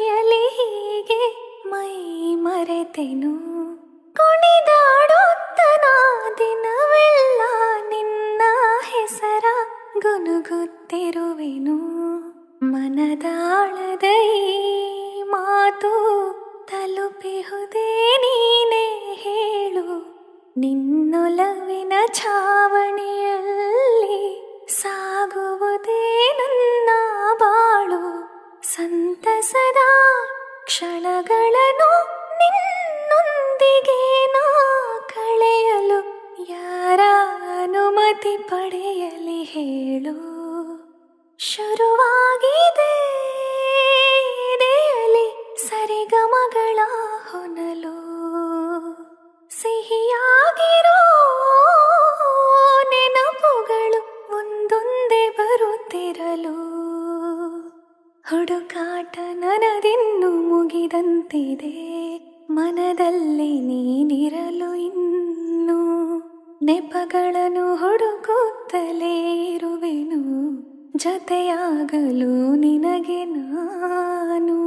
ಖುಷಿಯಲಿ ಹೀಗೆ ಮೈ ಮರೆತೆನು? ಕುಣಿದಾಡುತ್ತನ ದಿನವೆಲ್ಲ ನಿನ್ನ ಹೆಸರ ಗುನುಗುತ್ತಿರುವೆನು. ಮನದಾಳದ ಮಾತು ತಲುಪಿಹುದೇ ನೀನೇ ಹೇಳು. ನಿನ್ನೊಲವಿನ ಛಾವಣಿಯಲ್ಲಿ ಸಾಗುವುದೇ ನನ್ನ ಸಂತಸದ ಕ್ಷಣಗಳನ್ನು ನಿನ್ನೊಂದಿಗೆ ನಾ ಕಳೆಯಲು ಯಾರ ಅನುಮತಿ ಪಡೆಯಲಿ ಹೇಳು. ಶುರುವಾಗಿದೆ ಸರಿಗಮಗಳ ಹೊನಲು. ಸಿಹಿಯಾಗಿರೋ ನೆನಪುಗಳು ಒಂದೊಂದೇ ಬರುತ್ತಿರಲು. ಹುಡುಕಾಟ ನನದಿನ್ನು ಮುಗಿದಂತಿದೆ. ಮನದಲ್ಲಿ ನೀನಿರಲು ಇನ್ನು. ನೆಪಗಳನ್ನು ಹುಡುಕುತ್ತಲೇ ಇರುವೆನು. ಜೊತೆಯಾಗಲು ನಿನಗೆ ನಾನು.